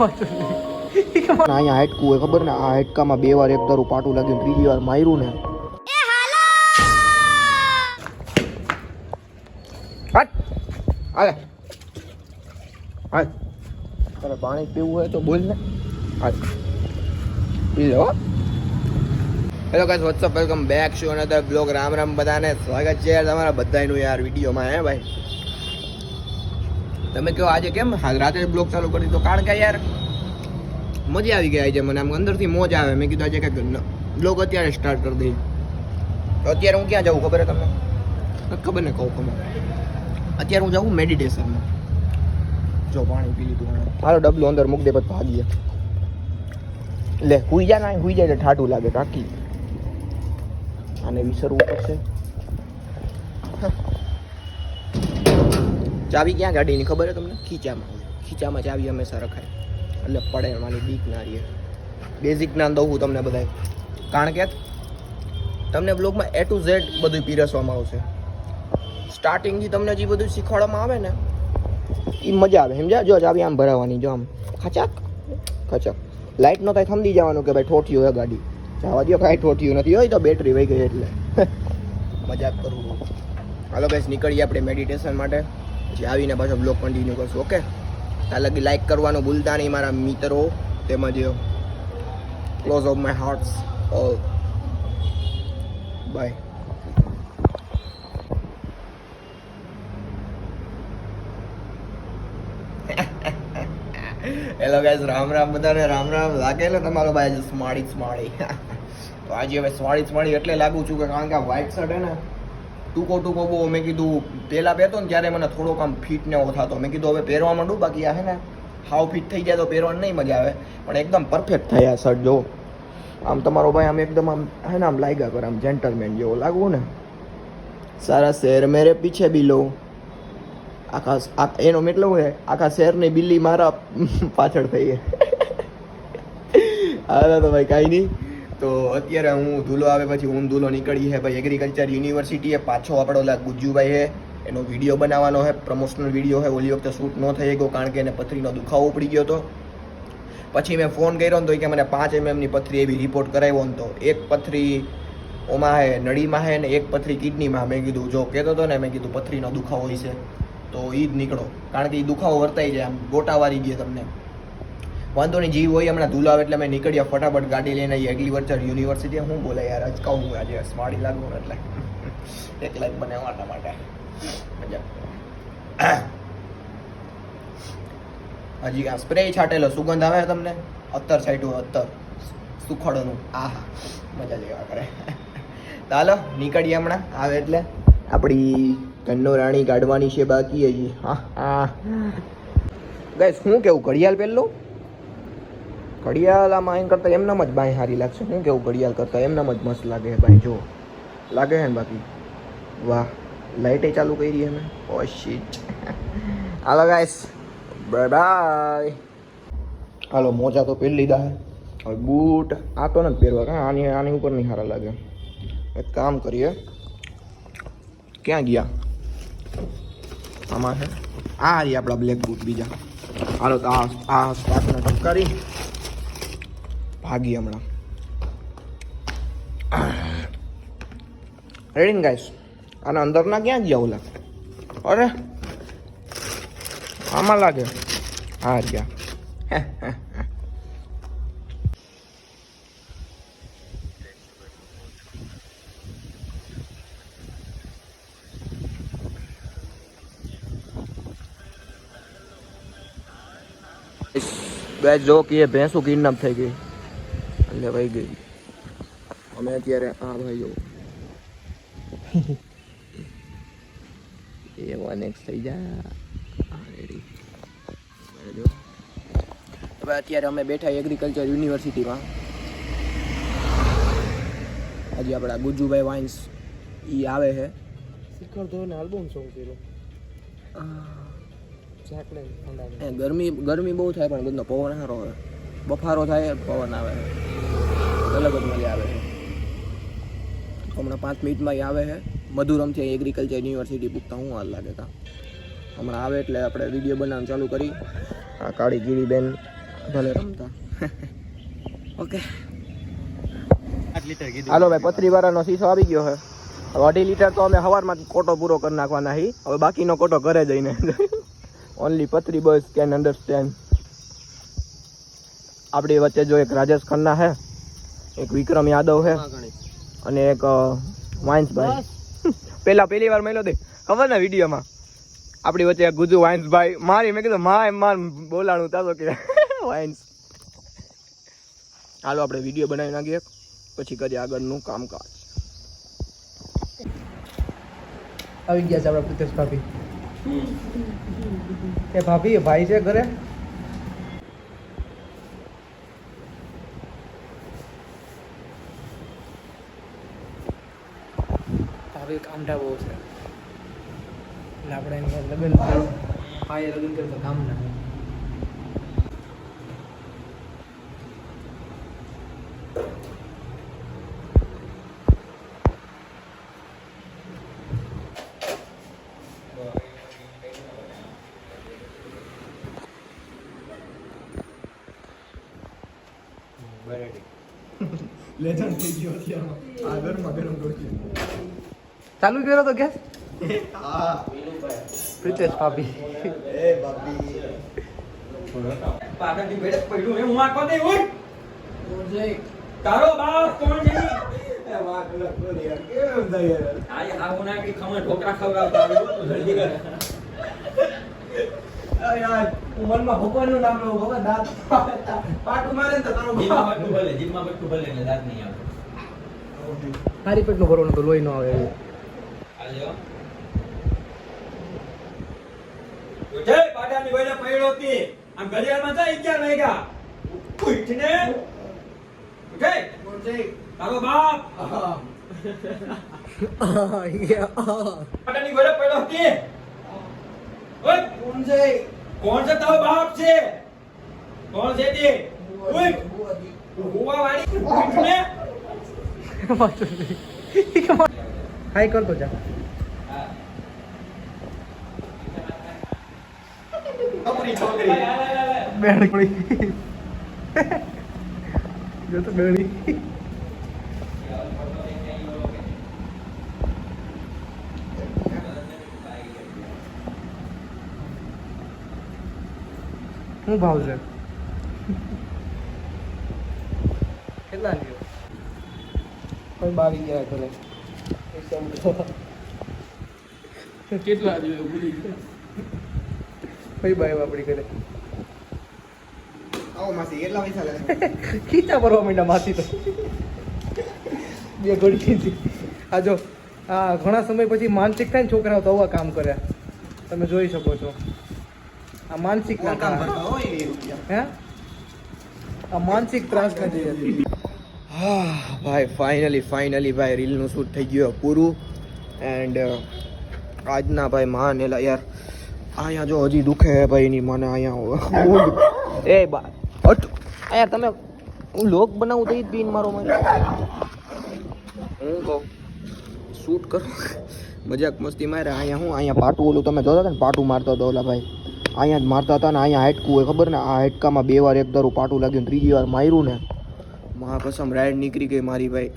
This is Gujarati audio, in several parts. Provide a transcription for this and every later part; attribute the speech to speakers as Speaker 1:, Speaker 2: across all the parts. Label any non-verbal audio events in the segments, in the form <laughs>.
Speaker 1: અહીંયા હાટકું હોય ખબર ને? આ હાટકામાં બે વાર એક તારું પાટું લાગ્યું ત્રીજી વાર માર્યું ને. હાલે! હાલ. તારે પાણી પીવું હોય તો બોલ ને. હાલ. પી લે hello guys what's up welcome back show another vlog Ram Ram બધાને. સ્વાગત છે તમારા બધાનું યાર વિડીયોમાં હે ભાઈ? તમે કહો આજે કેમ? રાતે બ્લોગ ચાલુ કરી દીધો. કારણ કે યાર, મજા આવી ગઈ આજે મને. આમ અંદરથી મોજ આવે. મેં કીધું આજે કંઈક બ્લોગ અત્યારે સ્ટાર્ટ કરી દઈ તો અત્યારે હું ક્યાં જાઉં ખબર તમને? ખબર ને કહું તમે અત્યારે હું જાઉં મેડિટેશનમાં. જો, પાણી પી લીધું મારો ડબલું અંદર મૂક દે, પછી ભાગીએ. લે, હુઈ જા ના હુઈ જાય એટલે ઠાઠું લાગે કાકી આને વિસરવું પડશે. ચાવી ક્યાં ગાડીની ખબર છે તમને? ખીચામાં. ખીચામાં ચાવી હંમેશા રખાય. એટલે પડે એમાંની બીક ના રહીએ બેઝિક જ્ઞાન દઉં હું તમને બધાય. કારણ કે તમને બ્લોગમાં એ ટુ ઝેડ બધું પીરસવામાં આવશે. સ્ટાર્ટિંગથી તમને જે બધું શીખવાડવામાં આવે ને એ મજા આવે. સમજ્યા? જો ચાવી આમ ભરાવાની, જો આમ ખચાક. ખચાક. લાઇટ નો થાય સમજી જવાનું કે ભાઈ ઠોઠ્યું હોય ગાડી. જવા દો કાંઈ ઠોઠ્યું નથી. હોય તો બેટરી વહી ગઈ એટલે. <laughs> મજાક કરવું હાલો બેસ નીકળીએ આપણે મેડિટેશન માટે. પછી આવીને પાછો બ્લોગ કન્ટિન્યુ કરશું ઓકે ત્યાં લગી લાઈક કરવાનું ભૂલતા નહીં મારા મિત્રો, તેમજ close of my hearts all bye hello guys Ram Ram બધાને, રામ રામ. લાગે ને તમારો ભાઈ સ્માડી સ્માડી <laughs> તો આજે હવે સ્માડી સ્માળી એટલે લાગુ છું કે કારણ કે આ વ્હાઈટ શર્ટ હે ને ટૂંકો ટૂંકો બહુ મેં કીધું, પહેલાં પહેરતો ને ત્યારે મને થોડોક આમ ફિટ ને એવો થતો. મેં કીધું, હવે પહેરવા માંડું, બાકી આ હે ને, હાવ ફિટ થઈ જાય તો પહેરવાની નહીં મજા આવે. પણ એકદમ પરફેક્ટ થાય શર્ટ જો. આમ તમારો ભાઈ આમ એકદમ આમ, હે ને, આમ લાગ્યા કરે, આમ જેન્ટલમેન જેવો લાગવું ને. સારા શહેર મેરે પીછે બી લો આખા એનો મતલબ છે, આખા શહેરની બિલ્લી મારા પાછળ થઈ ગયા <laughs> હા તો ભાઈ, કાંઈ નહીં. તો અત્યારે હું ધૂલો આવે પછી હું ધૂલો નીકળી છે ભાઈ એગ્રીકલ્ચર યુનિવર્સિટીએ પાછો આપણો ઓલા ગુજ્જુભાઈ છે એનો વીડિયો બનાવવાનો છે પ્રમોશનલ વીડિયો છે ઓલી વખતે શૂટ ન થઈ ગયો કારણ કે એને પથરીનો દુખાવો પડી ગયો હતો. પછી મેં ફોન કર્યો ને તો કે મને પાંચ એમએમની પથરી એવી રિપોર્ટ કરાવ્યો ને તો એક પથરી ઓમાં હે, નળીમાં હે ને એક પથરી કિડનીમાં. મેં કીધું, જો, કહેતો હતો ને, મેં કીધું, પથરીનો દુખાવો હોય છે તો એ જ નીકળો. કારણ કે એ દુખાવો વર્તાઈ જાય, આમ ગોટા વારી ગયો તમને. વાંધો નહીં, જીવ હોય હમણાં ધૂલાવ એટલે મેં નીકળ્યા, ફટાફટ ગાડી લઈને એગ્રીકલ્ચર યુનિવર્સિટી હું બોલે, યાર, અચકાવું આજે સ્માડી લાગુ એટલે. <laughs> એક લાઈફ બનાવવા માટે. મજા. <clears throat> હજી આ સ્પ્રે છાંટેલો સુગંધ આવે તમને? અત્તર છાંટ્યું અત્તર સુખડોનું. આહા. મજા લેવા કરે. <laughs> ચાલો નીકળીએ હમણાં. આવે એટલે. આપણી ઘરનો રાણી કાઢવાની છે બાકી હજી. હા હા. ગઈ શું કેવું? ઘડિયાળ પહેલું ઘડિયાળ આમાં એમ કરતાં એમનામ જ બાય સારી લાગશે. હું કેવું ઘડિયાળ કરતાં એમનામ જ મસ્ત લાગે ભાઈ જો લાગે છે ને બાકી? વાહ લાઇટે ચાલુ કરી અમે ઓ shit <laughs> hello guys bye bye હાલો, મોજા તો પહેરી લીધા હવે બૂટ. આ તો નથી પહેરવા, કાં? આની આની ઉપર નહીં સારા લાગે. એક કામ કરીએ. ક્યાં ગયા? આમાં છે આ રહી આપણા બ્લેક બૂટ બીજા. હાલો, તો આ આ સ્ટાર્ટને ટપકારી ભાગી હમણાં. રેડી ગાઈસ અને અંદરના ક્યાં ગયા ઓલા? અરે! આમાં લાગે. હા, ગયા. બે જો કે એ ભેંસું કિડનેપ થઈ ગઈ વહી ગઈ. અમે અત્યારે આ ભાઈઓ. જો <laughs> એ વન એક્સ થઈ જા. રેડી જો. હવે અત્યારે અમે બેઠા એગ્રીકલ્ચર યુનિવર્સિટીમાં હજી આપણા ગુજુભાઈ વાઇન્સ એ આવે છે.
Speaker 2: શિખર ધવન આલ્બમ સોંગ ઝાકડે
Speaker 1: ગરમી ગરમી બહુ થાય પણ બધો પવન સારો આવે. બફારો થાય પવન આવે. અલગ જ મજા આવે છે. હમણાં પાંચ મિનિટમાં આવે છે. મધુરમથી એગ્રીકલ્ચર યુનિવર્સિટી પૂછતા હું હાલ લાગે તા હમણાં આવે એટલે આપણે વીડિયો બનાવવાનું ચાલુ કરી. આ કાળી ગીરીબેન ભલે રમતા. ઓકે હાલો ભાઈ પતરી વાળાનો શીશો આવી ગયો છે. હવે અઢી લીટર તો અમે સવારમાં કોટો પૂરો કરી નાખવાના હી હવે બાકીનો કોટો ઘરે જઈને. ઓનલી પતરી બસ કેન અન્ડરસ્ટેન્ડ આપણી વચ્ચે જો એક રાજેશ ખન્ના છે એક વિક્રમ યાદવ છે. અને એક વાંસભાઈ. પેલા પહેલી વાર મળ્યો તે. ખબર ને વિડીયોમાં? આપણી વચ્ચે ગુજુ વાંસભાઈ. મારી મેં કીધું મા એમ માર બોલાણું તાતો કે. <laughs> વાંસ. હાલો આપણે વીડિયો બનાવી નાખીએ પછી કરીએ આગળનું કામકાજ.
Speaker 2: આવી ગયા છે આપણા પ્રિતેશ ભાભી એ ભાભી ભાઈ છે ઘરે? ભાભી કામઢા બહુ છે. એટલે આપણે હારે લગ્ન ભાઈએ લગ્ન કરે તો કામ ના
Speaker 1: લેજન્ડ <laughs> થઈ ગયો અત્યારમાં. આગળમાં ગરમ રોટી
Speaker 2: ચાલુ કર્યો તો ગેસ
Speaker 1: હા.
Speaker 2: પ્રિતેશ ભાભી.
Speaker 1: એ
Speaker 3: બેડે પડ્યું એ હું આંખો દે ઉઠ તારો બાપ કોણ છે?
Speaker 1: એ વાહ કલક બોલી યાર કેમ થાય યાર?
Speaker 3: આજે હાવું નાખી ખમણ ઢોકળા ખવડાવતા આવ્યો તું જલ્દી કર.
Speaker 1: આ યાર હું મનમાં ભગવાનનું નામ લો ભગવાન દાંત પાટું મારે ને તારો.
Speaker 3: ભલે ભલે એટલે દાંત નહીં આવે.
Speaker 2: મારી પેટનું ભરવાનું તો લોહી ન આવે. એવું
Speaker 3: હાલ્યો ઉઠે પાટાની વયડે પડ્યો હતી આમ ઘડિયાળમાં જાય અગિયાર વાગ્યા ઉઠને. ઉઠે. તારો બાપ. પાટાની વયડે પડ્યો હતી ઓય
Speaker 1: કોણ છે?
Speaker 3: કોણ છે તારો બાપ છે? કોણ છે તે? ઉઠ. હુવા વાળી ઉઠને.
Speaker 2: હાઈ કરતો જા.
Speaker 1: છોકરી છોકરી
Speaker 2: બેડી જો તો બેડી શું ભાવ છે કેટલા લ્યો કોઈ બાવી ગયા ઘરે કેટલા લ્યો ભૂલી ગયા કઈ બાઈ આપણી ઘરે
Speaker 1: આવો માસી કેટલા પૈસા લે. <laughs>
Speaker 2: ખીચા ભરવા માંડ્યા માસી તો. બે ઘડી ખીચી આ જો આ ઘણા સમય પછી માનસિક થાય ને છોકરાઓ તો આવા કામ કર્યા. તમે જોઈ શકો છો. આ માનસિક ના
Speaker 1: કામ
Speaker 2: હે? આ માનસિક ત્રાસ ના જઈએ
Speaker 1: હા ભાઈ ફાઇનલી ફાઇનલી ભાઈ રીલનું શૂટ થઈ ગયું પૂરું. એન્ડ આજના ભાઈ મહાન એલા યાર. અહીંયા જો હજી દુખે ભાઈ ની મને અહીંયા એ બા અટ અહીંયા તમે હું લોક બનાવું તો એ જ પીન મારો મને. હું કહું શૂટ કરો. મજાક મસ્તી મારે. અહીંયા હું અહીંયા પાટું ઓલું તમે જોતા હતા ને પાટું મારતા હતા ઓલા ભાઈ. અહીંયા જ મારતા હતા ને અહીંયા હાટકું હોય ખબર ને? આ હાટકામાં બે વાર એક દારું પાટું લાગ્યું ત્રીજી વાર માર્યું ને. મહાકસમ રાઈડ નીકળી ગઈ મારી ભાઈ.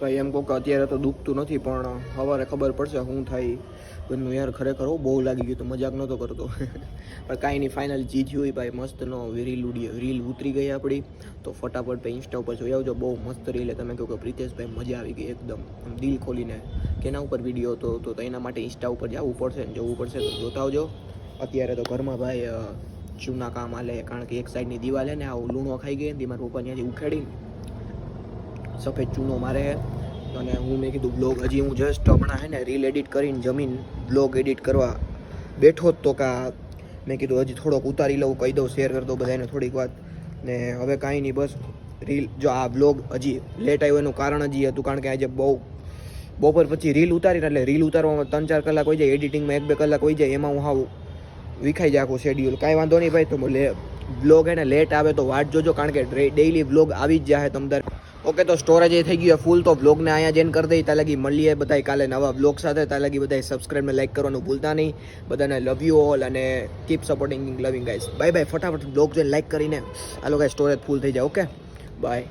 Speaker 1: ભાઈ એમ કહું કે અત્યારે તો દુખતું નથી, પણ સવારે ખબર પડશે શું થાય. ઘરનું યાર ખરેખર બહુ લાગી ગયું તો મજાક નહોતો કરતો. પણ કાંઈ નહીં ફાઇનલ જીત હોય ભાઈ મસ્તનો રીલ ઉડી રીલ ઉતરી ગઈ આપણી તો ફટાફટ ભાઈ ઇન્સ્ટા ઉપર જોઈ આવજો, બહુ મસ્ત રીલ તમે કહો કે પ્રિતેશભાઈ મજા આવી ગઈ એકદમ દિલ ખોલીને. કેના ઉપર વીડિયો હતો? તો તો એના માટે ઇન્સ્ટા ઉપર જવું પડશે ને જવું પડશે, તો જોતા આવજો અત્યારે તો ઘરમાં ભાઈ ચૂના કામ હાલે, કારણ કે એક સાઈડની દિવાલ હે ને આવું લૂણો ખાઈ ગઈ ને મારા પપ્પા ત્યાંથી ઉખેડીને. સફેદ ચૂનો મારે અને હું મેં કીધું બ્લોગ હજી હું જસ્ટ હમણાં હે ને રીલ એડિટ કરીને જમીન બ્લોગ એડિટ કરવા બેઠો જ તો કા મેં કીધું હજી થોડોક ઉતારી લઉં, કહી દઉં શેર કરી દઉં બધાને થોડીક વાત. ને હવે કાંઈ નહીં, બસ રીલ જો આ બ્લોગ હજી લેટ આવ્યો એનું કારણ હજી હતું, કારણ કે આજે બહુ બપોર પછી રીલ ઉતારીને એટલે રીલ ઉતારવામાં ત્રણ ચાર કલાક હોય જાય એડિટિંગમાં એક બે કલાક હોય જાય, એમાં હું હાવ વિખાઈ જાય આખું શેડ્યુલ કાંઈ વાંધો નહીં ભાઈ, તો લે બ્લોગ એને લેટ આવે તો વાટ જોજો, કારણ કે ડેઈલી બ્લોગ આવી જ જાય તમતાર ઓકે, તો સ્ટોરેજ એ થઈ ગયું ફૂલ તો બ્લોગને અહીંયા જેન કરી દઈ ત્યાં લગી મળીએ બધા કાલે નવા બ્લોગ સાથે. ત્યાં લગી બધા સબસ્ક્રાઈબ ને લાઈક કરવાનું ભૂલતા નહીં. બધાને લવ યુ ઓલ અને keep supporting loving guys bye bye ફટાફટ બ્લોગ જોઈને લાઈક કરીને આ લોકો સ્ટોરેજ ફૂલ થઈ જાય, ઓકે? બાય